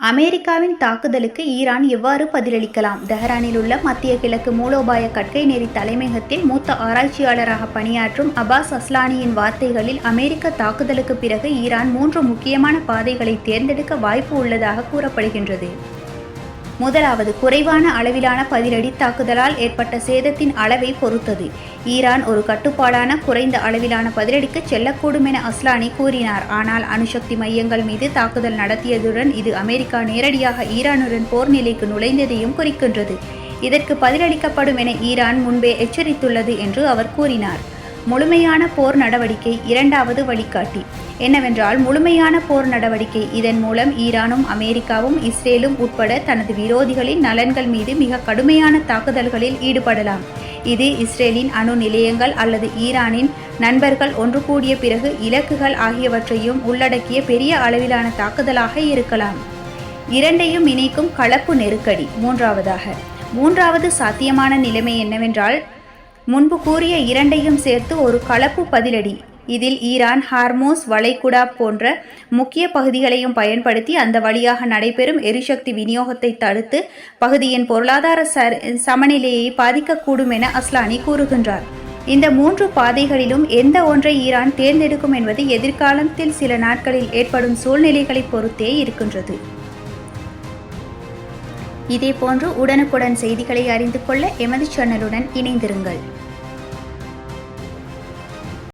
அமெரிக்காவின் தாக்குதலுக்கு ஈரான் எவ்வாறு பதிலளிக்கலாம்? தெஹ்ரானில் உள்ள மத்திய கிழக்கு மூலோபாய கற்கை நெறி தலைமையகத்தில் மூத்த ஆராய்ச்சியாளராக பணியாற்றும் அபாஸ் அஸ்லானியின் வார்த்தைகளில் அமெரிக்க தாக்குதலுக்கு பிறகு ஈரான் மூன்று முக்கியமான பாதைகளை தேர்ந்தெடுக்க வாய்ப்பு உள்ளதாக கூறப்படுகின்றது. முதலாவது குறைவான அளவிலான பதிலடி தாக்குதலால் ஏற்பட்ட சேதத்தின் அளவை பொறுத்தது. ஈரான் ஒரு கட்டுப்பாடான குறைந்த அளவிலான பதிலடிக்கு செல்லக்கூடும் என அஸ்லானி கூறினார். ஆனால் அணுசக்தி மையங்கள் மீது தாக்குதல் நடத்தியதுடன் இது அமெரிக்கா நேரடியாக ஈரானுடன் போர் நிலைக்கு நுழைந்ததையும் குறிக்கின்றது. இதற்கு பதிலளிக்கப்படும் என ஈரான் முன்பே எச்சரித்துள்ளது என்று அவர் கூறினார். முழுமையான போர் நடவடிக்கை இரண்டாவது வழிகாட்டி. என்னவென்றால் முழுமையான போர் நடவடிக்கை இதன் மூலம் ஈரானும் அமெரிக்காவும் இஸ்ரேலும் உட்பட தனது விரோதிகளின் நலன்கள் மீது மிக கடுமையான தாக்குதல்களில் ஈடுபடலாம். இது இஸ்ரேலின் அணு நிலையங்கள் அல்லது ஈரானின் நண்பர்கள் ஒன்று கூடிய பிறகு இலக்குகள் ஆகியவற்றையும் உள்ளடக்கிய பெரிய அளவிலான தாக்குதலாக இருக்கலாம். இரண்டையும் இணைக்கும் கலப்பு நெருக்கடி. மூன்றாவதாக மூன்றாவது சாத்தியமான நிலைமை என்னவென்றால் முன்பு கூறிய இரண்டையும் சேர்த்து ஒரு கலப்பு பதிலடி. இதில் ஈரான் ஹார்மோஸ் வளைகுடா போன்ற முக்கிய பகுதிகளையும் பயன்படுத்தி அந்த வழியாக நடைபெறும் எரிசக்தி விநியோகத்தை தடுத்து பகுதியின் பொருளாதார சமநிலையை பாதிக்கக்கூடும் என அஸ்லானி கூறுகின்றார். இந்த மூன்று பாதைகளிலும் எந்த ஒன்றை ஈரான் தேர்ந்தெடுக்கும் என்பது எதிர்காலத்தில் சில நாட்களில் ஏற்படும் சூழ்நிலைகளை பொறுத்தே இருக்கின்றது. இதேபோன்று உடனுக்குடன் செய்திகளை அறிந்து கொள்ள எமது சேனலுடன் இணைந்திருங்கள்.